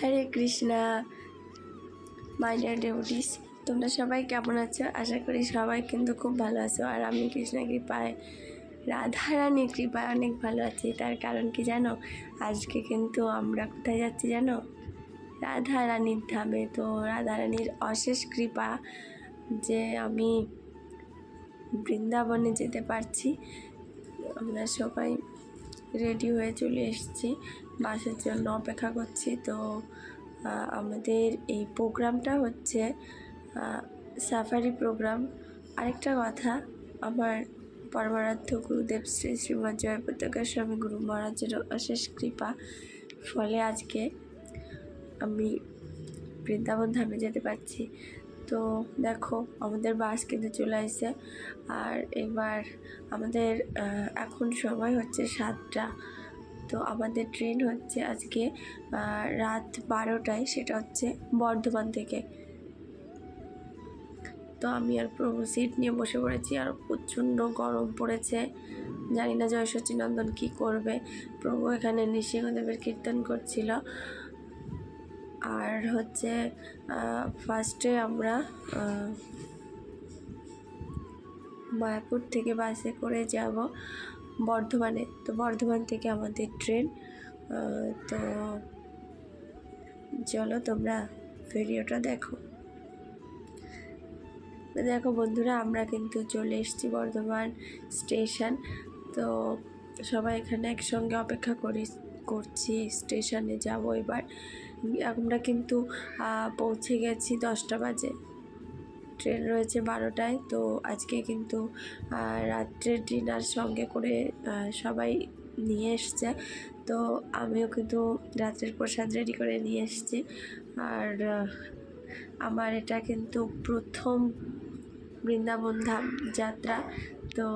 Hare Krishna my deer ডেভোটিস তোমরা সবাই কেমন আছো? আশা করি সবাই কিন্তু খুব ভালো আছো। আর আমি কৃষ্ণ কৃপায় রাধারানীর কৃপায় অনেক ভালো আছি। তার কারণ কি জানো? আজকে কিন্তু আমরা কোথায় যাচ্ছি জানো? রাধা রানীর ধামে। তো রাধা রানীর অশেষ কৃপা যে আমি বৃন্দাবনে যেতে পারছি। আমরা সবাই রেডি হয়ে চলে এসেছি। বাসের জন্য অপেক্ষা করছি। তো আমাদের এই প্রোগ্রামটা হচ্ছে সাফারি প্রোগ্রাম। আরেকটা কথা, আমার পরমারাধ্য গুরুদেব শ্রী শ্রীমৎ জয় পতাকা স্বামী গুরু মহারাজের অশেষ কৃপা। ফলে আজকে আমি বৃন্দাবন ধামে যেতে পারছি। তো, দেখো, আমাদের বাস কিন্তু চলে আসছে। আর এবার আমাদের এখন সময় হচ্ছে সাতটা। তো আমাদের ট্রেন হচ্ছে আজকে রাত বারোটায়, সেটা হচ্ছে বর্ধমান থেকে। তো আমি আর প্রভু সিট নিয়ে বসে পড়েছি, আর প্রচণ্ড গরম পড়েছে। জানি না জয় সচিনন্দন কী করবে। প্রভু এখানে নৃসিংহদেবের কীর্তন করছিল। আর হচ্ছে ফার্স্টে আমরা মায়াপুর থেকে বাসে করে যাব। বর্ধমানে, তো বর্ধমান থেকে আমাদের ট্রেন। তো চলো তোমরা ভিডিওটা দেখো। দেখো বন্ধুরা, আমরা কিন্তু চলে এসেছি বর্ধমান স্টেশন। তো সবাই এখানে একসঙ্গে অপেক্ষা করি, করছি স্টেশনে যাব এবার। আমরা কিন্তু পৌঁছে গেছি দশটা বাজে। ট্রেন রয়েছে বারোটায়। তো আজকে কিন্তু রাত্রের ডিনার সঙ্গে করে সবাই নিয়ে এসছে। তো আমিও কিন্তু রাত্রের প্রসাদ রেডি করে নিয়ে এসছি। আর আমার এটা কিন্তু প্রথম বৃন্দাবন ধাম যাত্রা। তো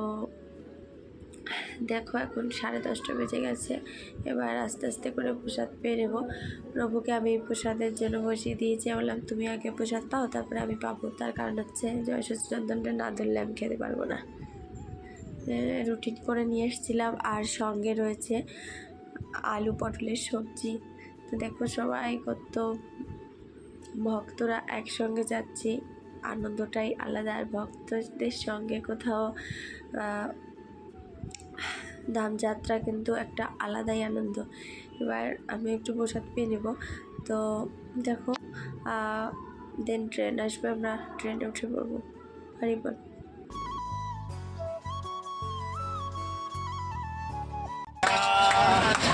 দেখো এখন সাড়ে দশটা বেজে গেছে। এবার আস্তে আস্তে করে প্রসাদ পেয়ে নেব। প্রভুকে আমি প্রসাদের জন্য বসিয়ে দিয়েছি। বললাম, তুমি আগে প্রসাদ পাও, তারপরে আমি পাবো। তার কারণ হচ্ছে জয় সচিনন্দনটা না ধরলে আমি খেতে পারব না। রুটিন করে নিয়ে এসেছিলাম। আর সঙ্গে রয়েছে আলু পটলের সবজি। তো দেখো সবাই কত ভক্তরা একসঙ্গে যাচ্ছি। আনন্দটাই আলাদা। আর ভক্তদের সঙ্গে কোথাও ধামযাত্রা কিন্তু একটা আলাদাই আনন্দ। এবার আমি একটু প্রসাদ পেয়ে নেব। তো দেখো দেন ট্রেন আসবে, আমরা ট্রেনে উঠে পড়ব। হরিবল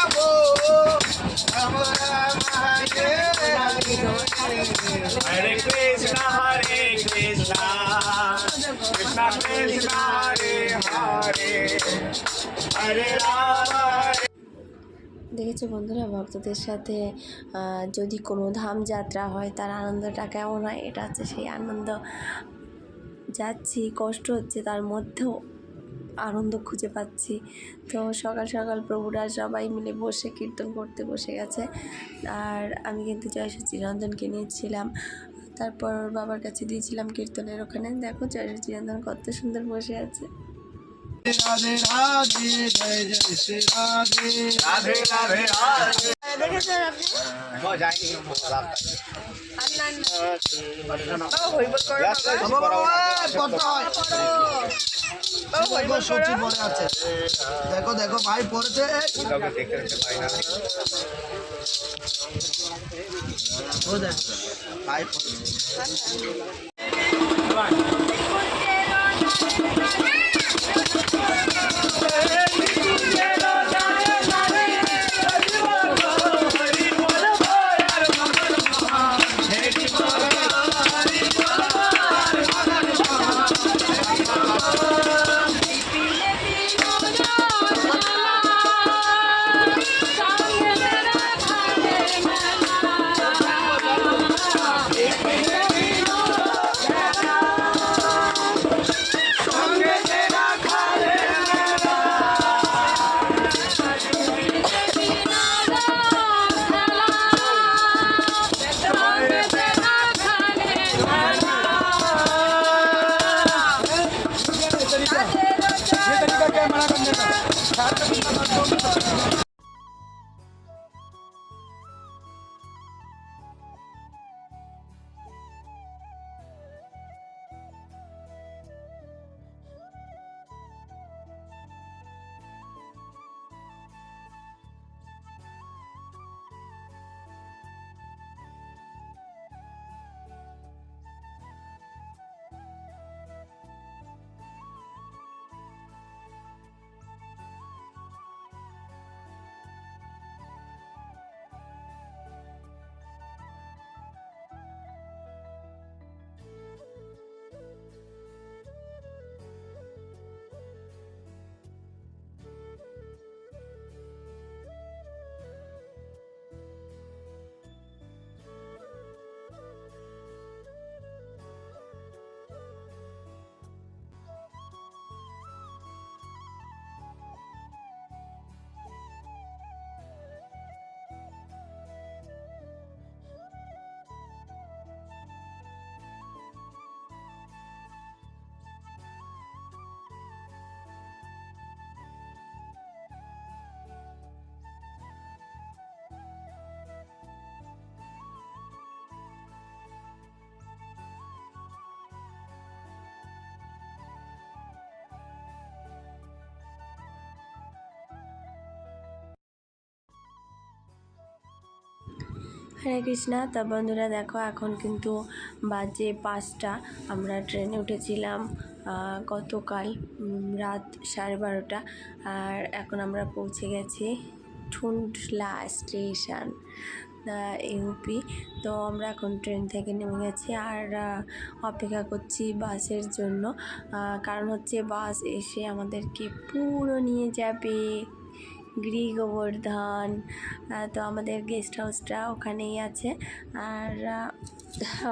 Hare দেখেছ বন্ধুরা ভক্তদের সাথে যদি কোনো ধাম যাত্রা হয় তার আনন্দটা কেমন হয়? এটা হচ্ছে সেই আনন্দ। যাচ্ছি কষ্ট হচ্ছে তার মধ্যেও। আনন্দ খুঁজে পাচ্ছি। তো সকাল সকাল প্রভুরা সবাই মিলে বসে কীর্তন করতে বসে গেছে। আর আমি কিন্তু জয় সচিরঞ্জনকে নিয়েছিলাম। তারপর বাবার কাছে দিয়েছিলাম কীর্তনের ওখানে। দেখো জয় সচিরঞ্জন কত সুন্দর বসে আছে। রাধে রাধে জয় জয় শ্রী রাধে। রাধে রাধে রাধে। দেখেছেন আপনি যাইনি দেখো সচি পরে আছে দেখো দেখো ভাই পড়েছে ভাই পড়েছে। আচ্ছা, আচ্ছা, সাহায্য হরে কৃষ্ণা। তা বন্ধুরা দেখো, এখন কিন্তু বাজে পাঁচটা। আমরা ট্রেনে উঠেছিলাম গতকাল রাত সাড়ে বারোটা। আর এখন আমরা পৌঁছে গেছি ঠুন্ডলা স্টেশন ইউপি। তো আমরা এখন ট্রেন থেকে নেমে গেছি আর অপেক্ষা করছি বাসের জন্য। কারণ হচ্ছে বাস এসে আমাদেরকে পুরো নিয়ে যাবে। গৃহ গোবর্ধন তো আমাদের গেস্ট হাউসটা ওখানেই আছে। আর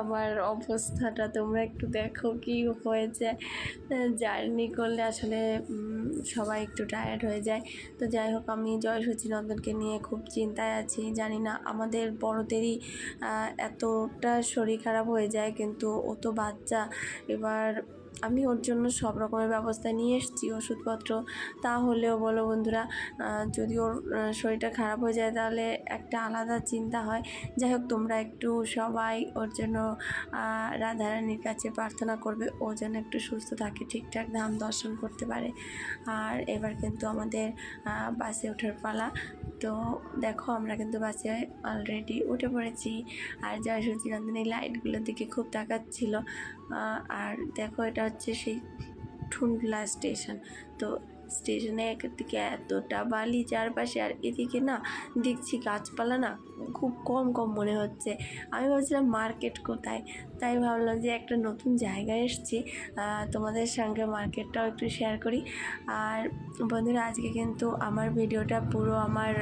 আমার অবস্থাটা তোমরা একটু দেখো কি হয়েছে। জার্নি করলে আসলে সবাই একটু টায়ার্ড হয়ে যায়। তো যাই হোক, আমি জয় সচিনন্দনকে নিয়ে খুব চিন্তায় আছি। জানি না, আমাদের বড়দেরই এতটা শরীর খারাপ হয়ে যায়, কিন্তু ও তো বাচ্চা। এবার আমি ওর জন্য সব রকমের ব্যবস্থা নিয়ে এসেছি, ওষুধপত্র। তাহলেও বলো বন্ধুরা যদি ওর শরীরটা খারাপ হয়ে যায় তাহলে একটা আলাদা চিন্তা হয়। যাই হোক, তোমরা একটু সবাই ওর জন্য রাধারানীর কাছে প্রার্থনা করবে, ও যেন একটু সুস্থ থাকে, ঠিকঠাক ধাম দর্শন করতে পারে। আর এবার কিন্তু আমাদের বাসে ওঠার পালা। তো দেখো, আমরা কিন্তু বাসে অলরেডি উঠে পড়েছি। আর জয় সচিনন্দন এই লাইটগুলোর দিকে খুব তাকাচ্ছিল। আর দেখো, এটা হচ্ছে সেই ঠুনলা স্টেশন। তো স্টেশনে একদিকে এতটা বালি চারপাশে আর এদিকে না দেখছি গাছপালা না খুব কম কম মনে হচ্ছে। আমি ভাবছিলাম মার্কেট কোথায়? তাই ভাবলাম যে একটা নতুন জায়গায় এসেছি। তোমাদের সঙ্গে মার্কেটটাও একটু শেয়ার করি। আর বন্ধুরা, আজকে কিন্তু আমার ভিডিওটা পুরো আমার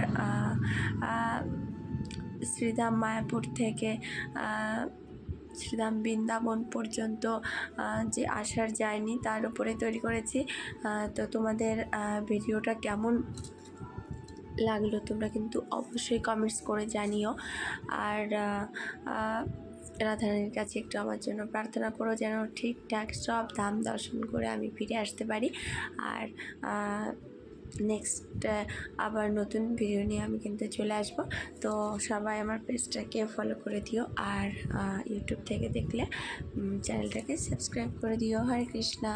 শ্রীধাম মায়াপুর থেকে আহ, শ্রীধাম বৃন্দাবন পর্যন্ত যে আসার যায়নি তার উপরে তৈরি করেছি। তো তোমাদের ভিডিওটা কেমন লাগল তোমরা কিন্তু অবশ্যই কমেন্টস করে জানিও। আর রাধারানীর কাছে একটু আমার জন্য প্রার্থনা করো যেন ঠিকঠাক সব ধাম দর্শন করে আমি ফিরে আসতে পারি। আর নেক্সট আবার নতুন ভিডিও নিয়ে আমি কিন্তু চলে আসব। তো সবাই আমার পেজটাকে ফলো করে দিও আর ইউটিউব থেকে দেখলে চ্যানেলটাকে সাবস্ক্রাইব করে দিও। হরে কৃষ্ণা।